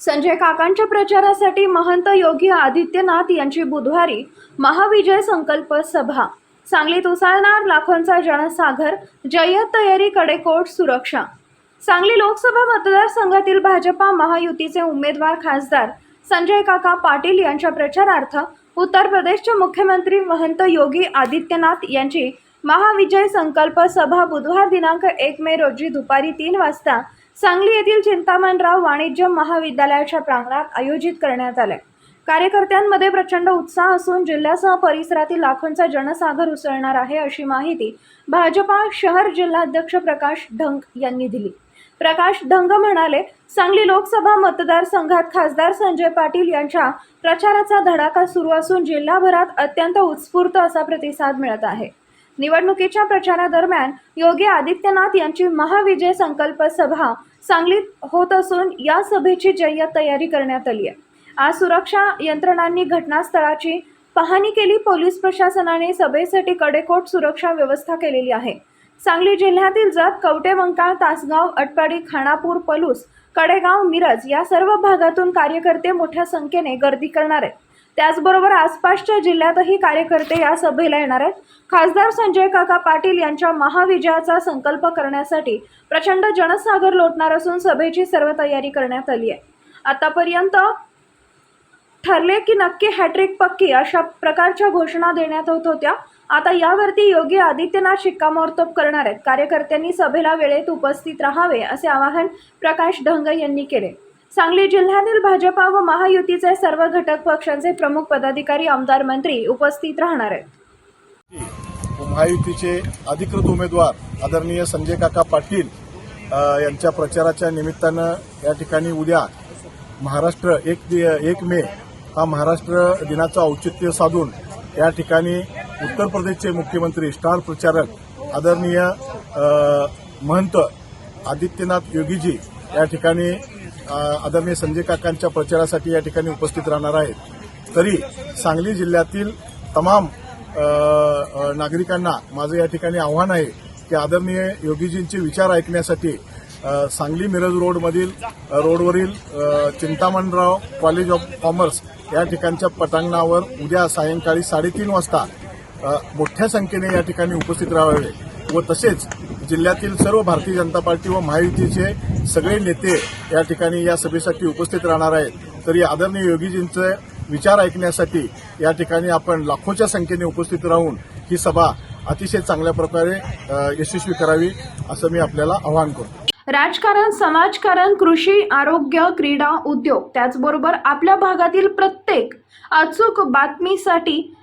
संजय काकांच्या प्रचारासाठी महंत योगी आदित्यनाथ यांची बुधवारी महाविजय संकल्प सभा. सांगलीत उसळणार लाखोंचा जनसागर जय्यत तयारी कडेकोट सुरक्षा. सांगली लोकसभा मतदारसंघातील भाजपा महायुतीचे उमेदवार खासदार संजय काका पाटील यांच्या प्रचारार्थ उत्तर प्रदेशचे मुख्यमंत्री महंत योगी आदित्यनाथ यांची महाविजय संकल्प सभा बुधवार दिनांक एक मे रोजी दुपारी तीन वाजता सांगली येथील चिंतामणराव वाणिज्य महाविद्यालयाच्या प्रांगणात आयोजित करण्यात आले. कार्यकर्त्यांमध्ये प्रचंड उत्साह असून जिल्ह्यासह परिसरातील लाखोंचा जनसागर उसळणार आहे अशी माहिती भाजपा शहर जिल्हाध्यक्ष प्रकाश ढंग यांनी दिली. प्रकाश ढंग म्हणाले सांगली लोकसभा मतदारसंघात खासदार संजय पाटील यांच्या प्रचाराचा धडाका सुरू असून जिल्हाभरात अत्यंत उत्स्फूर्त असा प्रतिसाद मिळत आहे. निवडणुकीच्या प्रचारादरम्यान योगी आदित्यनाथ यांची महाविजय संकल्प सभा सांगलीत होत असून या सभेची जय्यत तयारी करण्यात आली आहे. आज सुरक्षा यंत्रणांनी घटनास्थळाची पाहणी केली. पोलीस प्रशासनाने सभेसाठी कडेकोट सुरक्षा व्यवस्था केलेली आहे. सांगली जिल्ह्यातील जत कवटेवंकाळ तासगाव अटपाडी खानापूर पलूस कडेगाव मिरज या सर्व भागातून कार्यकर्ते मोठ्या संख्येने गर्दी करणार आहेत. त्याचबरोबर आसपासच्या जिल्ह्यातही कार्यकर्ते या सभेला येणार आहेत. खासदार संजय काका पाटील यांच्या महाविजयाचा संकल्प करण्यासाठी प्रचंड जनसागर लोटणार असून सभेची सर्व तयारी करण्यात आली आहे. आतापर्यंत ठरले की नक्की हॅट्रिक पक्की अशा प्रकारच्या घोषणा देण्यात होत होत्या. आता यावरती योगी आदित्यनाथ शिक्कामोर्तब करणार आहेत. कार्यकर्त्यांनी सभेला वेळेत उपस्थित राहावे असे आवाहन प्रकाश ढंग यांनी केले. सांगली जिल्ह्यातील भाजपा व महायुतीचे सर्व घटक पक्षांचे प्रमुख पदाधिकारी आमदार मंत्री उपस्थित राहणार आहेत. महायुतीचे अधिकृत उमेदवार आदरणीय संजय काका पाटील यांच्या प्रचाराच्या निमित्तानं या ठिकाणी उद्या महाराष्ट्र एक दि- एक मे हा महाराष्ट्र दिनाचं औचित्य साधून या ठिकाणी उत्तर प्रदेशचे मुख्यमंत्री स्टार प्रचारक आदरणीय महंत आदित्यनाथ योगीजी या ठिकाणी आदरणीय संजय काकांच्या प्रचारासाठी या ठिकाणी उपस्थित राहणार आहेत. तरी सांगली जिल्ह्यातील तमाम नागरिकांना माझं या ठिकाणी आव्हान आहे की आदरणीय योगीजींचे विचार ऐकण्यासाठी सांगली मिरज रोडमधील रोडवरील चिंतामणराव कॉलेज ऑफ कॉमर्स या ठिकाणच्या पटांगणावर उद्या सायंकाळी साडेतीन वाजता मोठ्या संख्येने या ठिकाणी उपस्थित राहावे. व तसेच जिल्ह्यातील सर्व भारतीय जनता पार्टी व महायुतीचे सगळे नेते या ठिकाणी या सभेसाठी उपस्थित राहणार आहेत. तरी आदरणीय योगीजींचे विचार ऐकण्यासाठी या ठिकाणी आपण लाखोच्या संख्येने उपस्थित राहून ही सभा अतिशय चांगल्या प्रकारे यशस्वी करावी असं मी आपल्याला आवाहन करतो. राजकारण समाजकारण कृषी आरोग्य क्रीडा उद्योग त्याचबरोबर आपल्या भागातील प्रत्येक अचूक बातमीसाठी